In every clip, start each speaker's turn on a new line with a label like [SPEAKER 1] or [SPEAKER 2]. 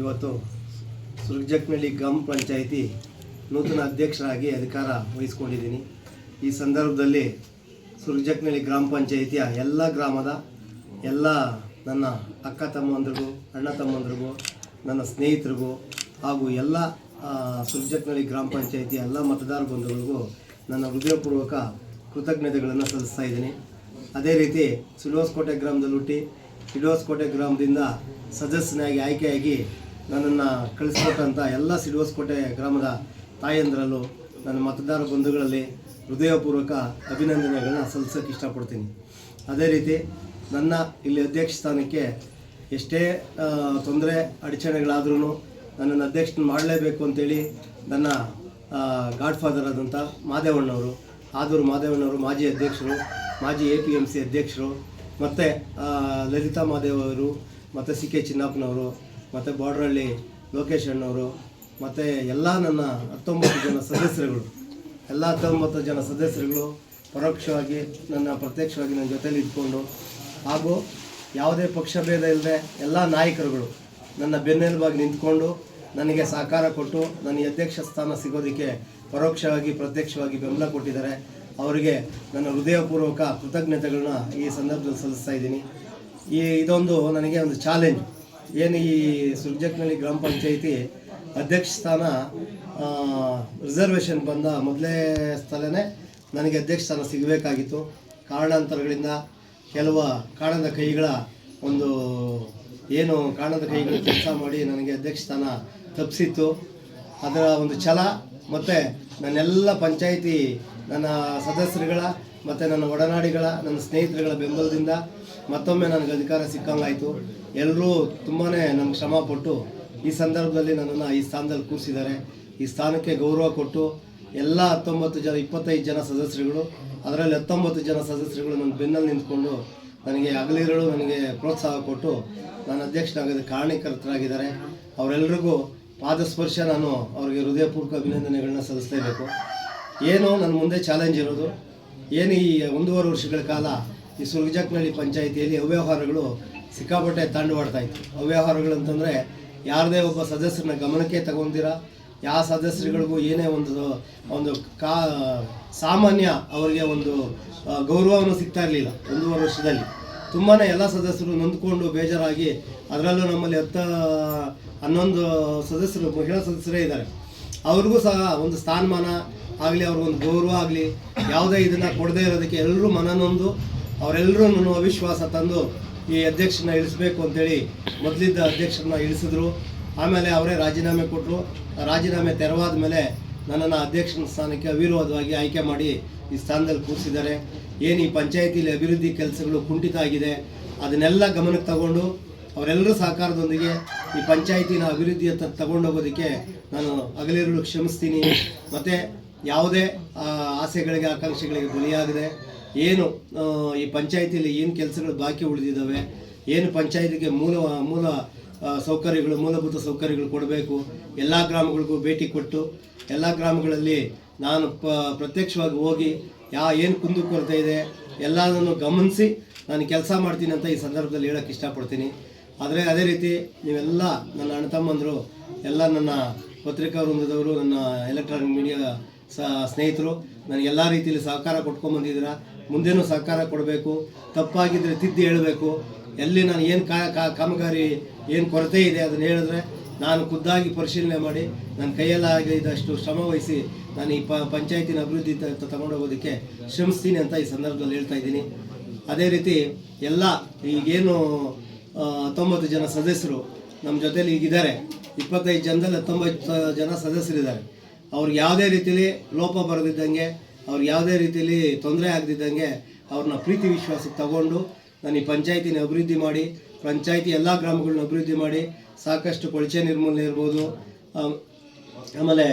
[SPEAKER 1] ಇವತ್ತು ಸುರ್ಜಕ್ನಳ್ಳಿ ಗ್ರಾಮ ಪಂಚಾಯಿತಿ ನೂತನ ಅಧ್ಯಕ್ಷರಾಗಿ ಅಧಿಕಾರ ವಹಿಸ್ಕೊಂಡಿದ್ದೀನಿ. ಈ ಸಂದರ್ಭದಲ್ಲಿ ಸುರ್ಜಕ್ನಳ್ಳಿ ಗ್ರಾಮ ಪಂಚಾಯಿತಿಯ ಎಲ್ಲ ಗ್ರಾಮದ ಎಲ್ಲ ನನ್ನ ಅಕ್ಕ ತಮ್ಮಂದ್ರಿಗೂ, ಅಣ್ಣ ತಮ್ಮಂದ್ರಿಗೂ, ನನ್ನ ಸ್ನೇಹಿತರಿಗೂ ಹಾಗೂ ಎಲ್ಲ ಸುರ್ಜಕ್ನಳ್ಳಿ ಗ್ರಾಮ ಪಂಚಾಯಿತಿಯ ಎಲ್ಲ ಮತದಾರ ಬಂಧುಗಳಿಗೂ ನನ್ನ ಹೃದಯಪೂರ್ವಕ ಕೃತಜ್ಞತೆಗಳನ್ನು ಸಲ್ಲಿಸ್ತಾ ಇದ್ದೀನಿ. ಅದೇ ರೀತಿ ಸುಲೋಸ್ಕೋಟೆ ಗ್ರಾಮದಲ್ಲಿ ಹುಟ್ಟಿ ಸಿಲ್ವಸ್ಕೋಟೆ ಗ್ರಾಮದಿಂದ ಸದಸ್ಯನಾಗಿ ಆಯ್ಕೆಯಾಗಿ ನನ್ನನ್ನು ಕಳಿಸ್ಕೊಟ್ಟಂಥ ಎಲ್ಲ ಸಿಲ್ವಸ್ಕೋಟೆ ಗ್ರಾಮದ ತಾಯಂದಿರಲ್ಲೂ ನನ್ನ ಮತದಾರ ಬಂಧುಗಳಲ್ಲಿ ಹೃದಯಪೂರ್ವಕ ಅಭಿನಂದನೆಗಳನ್ನ ಸಲ್ಲಿಸೋಕೆ ಇಷ್ಟಪಡ್ತೀನಿ. ಅದೇ ರೀತಿ ನನ್ನ ಇಲ್ಲಿ ಅಧ್ಯಕ್ಷ ಸ್ಥಾನಕ್ಕೆ ಎಷ್ಟೇ ತೊಂದರೆ ಅಡಚಣೆಗಳಾದ್ರೂ ನನ್ನನ್ನು ಅಧ್ಯಕ್ಷನ ಮಾಡಲೇಬೇಕು ಅಂತೇಳಿ ನನ್ನ ಗಾಡ್ ಫಾದರ್ ಆದಂಥ ಮಾದೇವಣ್ಣವರು, ಆದೂರು ಮಾದೇವಣ್ಣವರು ಮಾಜಿ ಅಧ್ಯಕ್ಷರು, ಮಾಜಿ ಎ ಪಿ ಎಂ ಸಿ ಅಧ್ಯಕ್ಷರು ಮತ್ತು ಲಲಿತಾ ಮಹಾದೇವ್ ಅವರು, ಮತ್ತು ಸಿ ಕೆ ಚಿನ್ನಪ್ಪನವರು, ಮತ್ತು ಬಾರ್ಡ್ರಳ್ಳಿ ಲೋಕೇಶ್ ಅಣ್ಣವರು, ಮತ್ತು ಎಲ್ಲ ನನ್ನ ಹತ್ತೊಂಬತ್ತು ಜನ ಸದಸ್ಯರುಗಳು. ಎಲ್ಲ ಹತ್ತೊಂಬತ್ತು ಜನ ಸದಸ್ಯರುಗಳು ಪರೋಕ್ಷವಾಗಿ ನನ್ನ ಪ್ರತ್ಯಕ್ಷವಾಗಿ ನನ್ನ ಜೊತೇಲಿ ಇದ್ಕೊಂಡು, ಹಾಗೂ ಯಾವುದೇ ಪಕ್ಷ ಭೇದ ಇಲ್ಲದೆ ಎಲ್ಲ ನಾಯಕರುಗಳು ನನ್ನ ಬೆನ್ನೆಲುಬಾಗಿ ನಿಂತ್ಕೊಂಡು ನನಗೆ ಸಹಕಾರ ಕೊಟ್ಟು ನನಗೆ ಅಧ್ಯಕ್ಷ ಸ್ಥಾನ ಸಿಗೋದಕ್ಕೆ ಪರೋಕ್ಷವಾಗಿ, ಪ್ರತ್ಯಕ್ಷವಾಗಿ ಬೆಂಬಲ ಕೊಟ್ಟಿದ್ದಾರೆ. ಅವರಿಗೆ ನನ್ನ ಹೃದಯಪೂರ್ವಕ ಕೃತಜ್ಞತೆಗಳನ್ನ ಈ ಸಂದರ್ಭದಲ್ಲಿ ಸಲ್ಲಿಸ್ತಾ ಇದ್ದೀನಿ. ಈ ಇದೊಂದು ನನಗೆ ಒಂದು ಚಾಲೆಂಜ್ ಏನು ಈ ಸುರ್ಜಕ್ನಳ್ಳಿ ಗ್ರಾಮ ಪಂಚಾಯಿತಿ ಅಧ್ಯಕ್ಷ ಸ್ಥಾನ ರಿಸರ್ವೇಷನ್ ಬಂದ ಮೊದಲೇ ಸ್ಥಳನೇ ನನಗೆ ಅಧ್ಯಕ್ಷ ಸ್ಥಾನ ಸಿಗಬೇಕಾಗಿತ್ತು. ಕಾರಣಾಂತರಗಳಿಂದ ಕೆಲವು ಕಾಣದ ಕೈಗಳ ಒಂದು, ಏನು ಕಾಣದ ಕೈಗಳು ಕೆಲಸ ಮಾಡಿ ನನಗೆ ಅಧ್ಯಕ್ಷ ಸ್ಥಾನ ತಪ್ಪಿಸಿತ್ತು. ಅದರ ಒಂದು ಛಲ, ಮತ್ತು ನನ್ನೆಲ್ಲ ಪಂಚಾಯಿತಿ ನನ್ನ ಸದಸ್ಯರುಗಳ, ಮತ್ತು ನನ್ನ ಒಡನಾಡಿಗಳ, ನನ್ನ ಸ್ನೇಹಿತರುಗಳ ಬೆಂಬಲದಿಂದ ಮತ್ತೊಮ್ಮೆ ನನಗೆ ಅಧಿಕಾರ ಸಿಕ್ಕಂಗಾಯಿತು. ಎಲ್ಲರೂ ತುಂಬಾ ನನಗೆ ಶ್ರಮ ಪಟ್ಟು ಈ ಸಂದರ್ಭದಲ್ಲಿ ನನ್ನನ್ನು ಈ ಸ್ಥಾನದಲ್ಲಿ ಕೂರಿಸಿದ್ದಾರೆ. ಈ ಸ್ಥಾನಕ್ಕೆ ಗೌರವ ಕೊಟ್ಟು ಎಲ್ಲ ಹತ್ತೊಂಬತ್ತು ಜನ, ಇಪ್ಪತ್ತೈದು ಜನ ಸದಸ್ಯರುಗಳು, ಅದರಲ್ಲಿ ಹತ್ತೊಂಬತ್ತು ಜನ ಸದಸ್ಯರುಗಳು ನನ್ನ ಬೆನ್ನಲ್ಲಿ ನಿಂತ್ಕೊಂಡು ನನಗೆ ಅಗಲಿರಳು ನನಗೆ ಪ್ರೋತ್ಸಾಹ ಕೊಟ್ಟು ನಾನು ಅಧ್ಯಕ್ಷನಾಗೋದಕ್ಕೆ ಕಾರಣೀಕರ್ತರಾಗಿದ್ದಾರೆ ಅವರೆಲ್ಲರಿಗೂ ಪಾದಸ್ಪರ್ಶ ನಾನು ಅವರಿಗೆ ಹೃದಯಪೂರ್ವಕ ಅಭಿನಂದನೆಗಳನ್ನ ಸಲ್ಲಿಸಲೇಬೇಕು. ಏನು ನನ್ನ ಮುಂದೆ ಚಾಲೆಂಜ್ ಇರೋದು. ಏನು ಈ ಒಂದೂವರೆ ವರ್ಷಗಳ ಕಾಲ ಈ ಸುರ್ಗಜಕ್ನಹಳ್ಳಿ ಪಂಚಾಯಿತಿಯಲ್ಲಿ ಅವ್ಯವಹಾರಗಳು ಸಿಕ್ಕಾಪಟ್ಟೆ ತಾಂಡವಾಡ್ತಾ ಇತ್ತು. ಅವ್ಯವಹಾರಗಳು ಅಂತಂದರೆ ಯಾರದೇ ಒಬ್ಬ ಸದಸ್ಯರನ್ನ ಗಮನಕ್ಕೆ ತಗೊಂಡಿರ? ಯಾವ ಸದಸ್ಯರುಗಳಿಗೂ ಏನೇ ಒಂದು ಒಂದು ಕಾ, ಸಾಮಾನ್ಯ ಅವರಿಗೆ ಒಂದು ಗೌರವವನ್ನು ಸಿಗ್ತಾ ಇರಲಿಲ್ಲ ಒಂದೂವರೆ ವರ್ಷದಲ್ಲಿ. ತುಂಬಾ ಎಲ್ಲ ಸದಸ್ಯರು ನೊಂದ್ಕೊಂಡು ಬೇಜಾರಾಗಿ ಅದರಲ್ಲೂ ನಮ್ಮಲ್ಲಿ ಹತ್ತ ಹನ್ನೊಂದು ಸದಸ್ಯರು, ಮಹಿಳಾ ಸದಸ್ಯರೇ ಇದ್ದಾರೆ. ಅವ್ರಿಗೂ ಸಹ ಒಂದು ಸ್ಥಾನಮಾನ ಆಗಲಿ, ಅವ್ರಿಗೊಂದು ಗೌರವ ಆಗಲಿ, ಯಾವುದೇ ಇದನ್ನು ಕೊಡದೇ ಇರೋದಕ್ಕೆ ಎಲ್ಲರೂ ಮನನೊಂದು, ಅವರೆಲ್ಲರೂ ಅವಿಶ್ವಾಸ ತಂದು ಈ ಅಧ್ಯಕ್ಷನ ಇಳಿಸ್ಬೇಕು ಅಂತೇಳಿ ಮೊದಲಿದ್ದ ಅಧ್ಯಕ್ಷರನ್ನ ಇಳಿಸಿದ್ರು. ಆಮೇಲೆ ಅವರೇ ರಾಜೀನಾಮೆ ಕೊಟ್ಟರು ರಾಜೀನಾಮೆ ತೆರವಾದ ಮೇಲೆ ನನ್ನನ್ನು ಅಧ್ಯಕ್ಷನ ಸ್ಥಾನಕ್ಕೆ ಅವಿರೋಧವಾಗಿ ಆಯ್ಕೆ ಮಾಡಿ ಈ ಸ್ಥಾನದಲ್ಲಿ ಕೂರಿಸಿದ್ದಾರೆ. ಏನು ಈ ಪಂಚಾಯತಿಲಿ ಅಭಿವೃದ್ಧಿ ಕೆಲಸಗಳು ಕುಂಠಿತ ಆಗಿದೆ, ಅದನ್ನೆಲ್ಲ ಗಮನಕ್ಕೆ ತಗೊಂಡು ಅವರೆಲ್ಲರೂ ಸಹಕಾರದೊಂದಿಗೆ ಈ ಪಂಚಾಯತಿನ ತಗೊಂಡು ತಗೊಂಡೋಗೋದಕ್ಕೆ ನಾನು ಹಗಲಿರುಳು ಕ್ಷಮಿಸ್ತೀನಿ. ಮತ್ತು ಯಾವುದೇ ಆಸೆಗಳಿಗೆ, ಆಕಾಂಕ್ಷೆಗಳಿಗೆ ಬಲಿಯಾಗದೆ ಏನು ಈ ಪಂಚಾಯತಿಯಲ್ಲಿ ಏನು ಕೆಲಸಗಳು ಬಾಕಿ ಉಳಿದಿದ್ದಾವೆ, ಏನು ಪಂಚಾಯತಿಗೆ ಮೂಲ ಮೂಲ ಸೌಕರ್ಯಗಳು, ಮೂಲಭೂತ ಸೌಕರ್ಯಗಳು ಕೊಡಬೇಕು. ಎಲ್ಲ ಗ್ರಾಮಗಳಿಗೂ ಭೇಟಿ ಕೊಟ್ಟು, ಎಲ್ಲ ಗ್ರಾಮಗಳಲ್ಲಿ ನಾನು ಪ, ಪ್ರತ್ಯಕ್ಷವಾಗಿ ಹೋಗಿ ಯಾ, ಏನು ಕುಂದು ಕೊರತೆ ಇದೆ, ಎಲ್ಲದನ್ನು ಗಮನಿಸಿ ನಾನು ಕೆಲಸ ಮಾಡ್ತೀನಿ ಅಂತ ಈ ಸಂದರ್ಭದಲ್ಲಿ ಹೇಳೋಕೆ ಇಷ್ಟಪಡ್ತೀನಿ. ಆದರೆ ಅದೇ ರೀತಿ ನೀವೆಲ್ಲ ನನ್ನ ಅಣ್ಣ ತಮ್ಮಂದರು, ಎಲ್ಲ ನನ್ನ ಪತ್ರಿಕಾ ವೃಂದದವರು, ನನ್ನ ಎಲೆಕ್ಟ್ರಾನಿಕ್ ಮೀಡಿಯಾ ಸ್ನೇಹಿತರು, ನನಗೆ ಎಲ್ಲ ರೀತಿಯಲ್ಲಿ ಸಹಕಾರ ಕೊಟ್ಕೊಂಬಂದಿದ್ದೀರಾ ಮುಂದೇನೂ ಸಹಕಾರ ಕೊಡಬೇಕು ತಪ್ಪಾಗಿದ್ದರೆ ತಿದ್ದಿ ಹೇಳಬೇಕು ಎಲ್ಲಿ ನಾನು ಏನು ಕಾಮಗಾರಿ, ಏನು ಕೊರತೆ ಇದೆ ಅದನ್ನು ಹೇಳಿದ್ರೆ ನಾನು ಖುದ್ದಾಗಿ ಪರಿಶೀಲನೆ ಮಾಡಿ, ನನ್ನ ಕೈಯಲ್ಲಾಗಿದ್ದಷ್ಟು ಶ್ರಮ ವಹಿಸಿ ನಾನು ಈ ಪಂಚಾಯತಿನ ಅಭಿವೃದ್ಧಿ ತಗೊಂಡೋಗೋದಕ್ಕೆ ಶ್ರಮಿಸ್ತೀನಿ ಅಂತ ಈ ಸಂದರ್ಭದಲ್ಲಿ ಹೇಳ್ತಾ ಇದ್ದೀನಿ. ಅದೇ ರೀತಿ ಎಲ್ಲ ಈಗೇನು ಹತ್ತೊಂಬತ್ತು ಜನ ಸದಸ್ಯರು ನಮ್ಮ ಜೊತೇಲಿ ಈಗಿದ್ದಾರೆ. ಇಪ್ಪತ್ತೈದು ಜನದಲ್ಲಿ ಹತ್ತೊಂಬತ್ತು ಜನ ಸದಸ್ಯರಿದ್ದಾರೆ. ಅವ್ರಿಗೆ ಯಾವುದೇ ರೀತಿಯಲ್ಲಿ ಲೋಪ ಬರೆದಿದ್ದಂಗೆ, ಅವ್ರಿಗೆ ಯಾವುದೇ ರೀತಿಯಲ್ಲಿ ತೊಂದರೆ ಆಗದಿದ್ದಂಗೆ ಅವ್ರನ್ನ ಪ್ರೀತಿ ವಿಶ್ವಾಸಕ್ಕೆ ತಗೊಂಡು ನಾನು ಈ ಪಂಚಾಯತಿನ ಅಭಿವೃದ್ಧಿ ಮಾಡಿ ಪಂಚಾಯತಿ ಎಲ್ಲ ಗ್ರಾಮಗಳನ್ನ ಅಭಿವೃದ್ಧಿ ಮಾಡಿ ಸಾಕಷ್ಟು ಕೊಳಚೆ ನಿರ್ಮೂಲನೆ ಇರ್ಬೋದು ಆಮ್, ಆಮೇಲೆ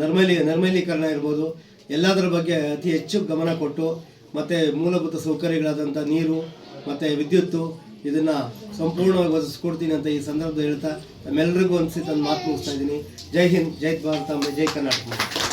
[SPEAKER 1] ನರ್ಮಲಿ ನರ್ಮಲೀಕರಣ ಇರ್ಬೋದು ಎಲ್ಲದರ ಬಗ್ಗೆ ಅತಿ ಹೆಚ್ಚು ಗಮನ ಕೊಟ್ಟು ಮತ್ತು ಮೂಲಭೂತ ಸೌಕರ್ಯಗಳಾದಂಥ ನೀರು ಮತ್ತು ವಿದ್ಯುತ್ತು ಇದನ್ನು ಸಂಪೂರ್ಣವಾಗಿ ಒದಗಿಸ್ಕೊಡ್ತೀನಿ ಅಂತ ಈ ಸಂದರ್ಭದಲ್ಲಿ ಹೇಳ್ತಾ ನಮ್ಮೆಲ್ಲರಿಗೂ ಅನಿಸಿ ನನ್ನ ಮಾತು ಮುಗಿಸ್ತಾ ಇದ್ದೀನಿ. ಜೈ ಹಿಂದ್ ಜೈ ಭಾರತ ಜೈ ಕರ್ನಾಟಕ.